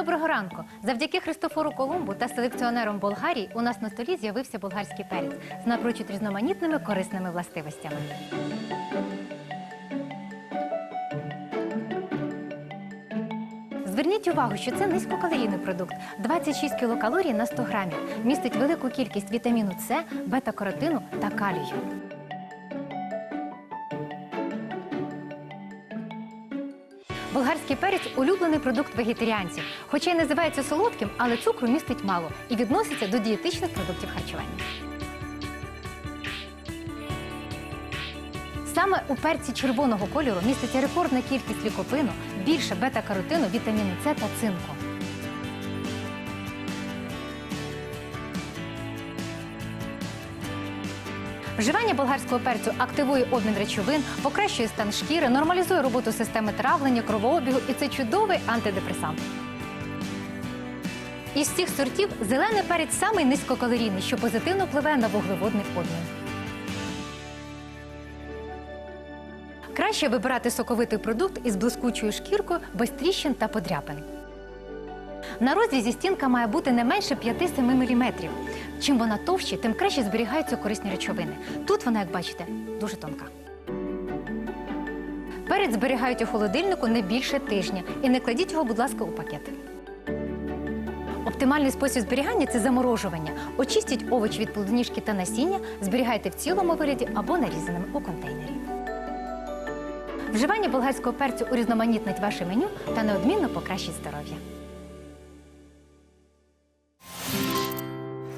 Доброго ранку! Завдяки Христофору Колумбу та селекціонерам Болгарії у нас на столі з'явився болгарський перець з напрочуд різноманітними корисними властивостями. Зверніть увагу, що це низькокалорійний продукт 26 кілокалорій на 100 грамів. Містить велику кількість вітаміну С, бета-каротину та калію. Болгарський перець улюблений продукт вегетаріанців. Хоча й називається солодким, але цукру містить мало і відноситься до дієтичних продуктів харчування. Саме у перці червоного кольору міститься рекордна кількість лікопину, більше бета-каротину, вітаміну С та цинку. Вживання болгарського перцю активує обмін речовин, покращує стан шкіри, нормалізує роботу системи травлення, кровообігу і це чудовий антидепресант. Із всіх сортів зелений перець самий низькокалорійний, що позитивно впливає на вуглеводний обмін. Краще вибирати соковитий продукт із блискучою шкіркою, без тріщин та подряпин. На розрізі стінка має бути не менше 5-7 мм. Чим вона товщі, тим краще зберігаються корисні речовини. Тут вона, як бачите, дуже тонка. Перець зберігають у холодильнику не більше тижня і не кладіть його, будь ласка, у пакет. Оптимальний спосіб зберігання це заморожування. Очистіть овочі від плодоніжки та насіння, зберігайте в цілому вигляді або нарізаними у контейнері. Вживання болгарського перцю урізноманітнить ваше меню та неодмінно покращить здоров'я.